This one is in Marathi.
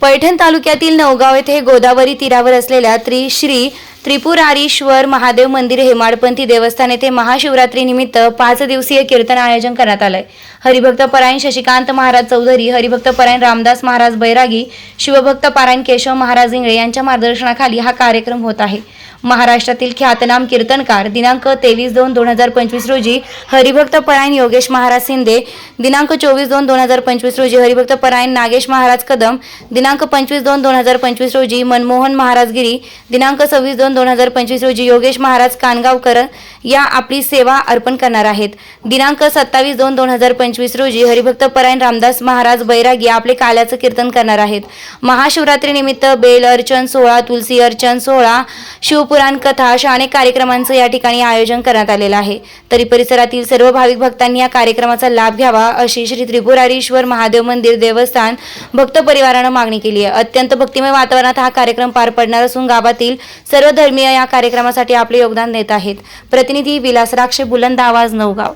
पैठण तालुक्यातील नवगाव येथे गोदावरी तीरावर असलेल्या त्रिश्री त्रिपुरारीश्वर महादेव मंदिर हेमाडपंथी देवस्थान येथे महाशिवरात्रीनिमित्त पाच दिवसीय कीर्तन आयोजन करण्यात आलंय. हरिभक्त परायण शशिकांत महाराज चौधरी हरिभक्त परायण रामदास महाराज बैरागी शिवभक्त पारायण केशव महाराज इंगळे यांच्या मार्गदर्शनाखाली हा कार्यक्रम होत आहे. महाराष्ट्रातील ख्यातनाम कीर्तनकार दिनांक तेवीस दोन दोन हजार पंचवीस रोजी हरिभक्त परायण योगेश महाराज शिंदे दिनांक चोवीस दोन दोन हजार पंचवीस रोजी हरिभक्त परायण नागेश महाराज कदम दिनांक पंचवीस दोन दोन हजार पंचवीस रोजी मनमोहन महाराज गिरी दिनांक सव्वीस दोन दोन हजार पंचवीस रोजी योगेश महाराज कानगावकर या आपली सेवा अर्पण करणार आहेत. दिनांक सत्तावीस दोन दोन हजार पंचवीस रोजी हरिभक्त परायण रामदास महाराज बैरागी आपले काल्याचं कीर्तन करणार आहेत. महाशिवरात्री निमित्त बेल अर्चन सोहळा तुलसी अर्चन सोहळा शिवपुराण कथा अशा अनेक कार्यक्रमांचं या ठिकाणी आयोजन करण्यात आलेलं आहे. तरी परिसरातील सर्व भाविक भक्तांनी या कार्यक्रमाचा लाभ घ्यावा अशी श्री त्रिपुरारीश्वर महादेव मंदिर देवस्थान भक्त परिवारानं मागणी केली आहे. अत्यंत भक्तिमय वातावरणात हा कार्यक्रम पार पडणार असून गावातील सर्व धर्मीय या कार्यक्रमासाठी आपले योगदान देत आहेत. प्रतिनिधी विलास राक्षे बुलंद आवाज नवगाव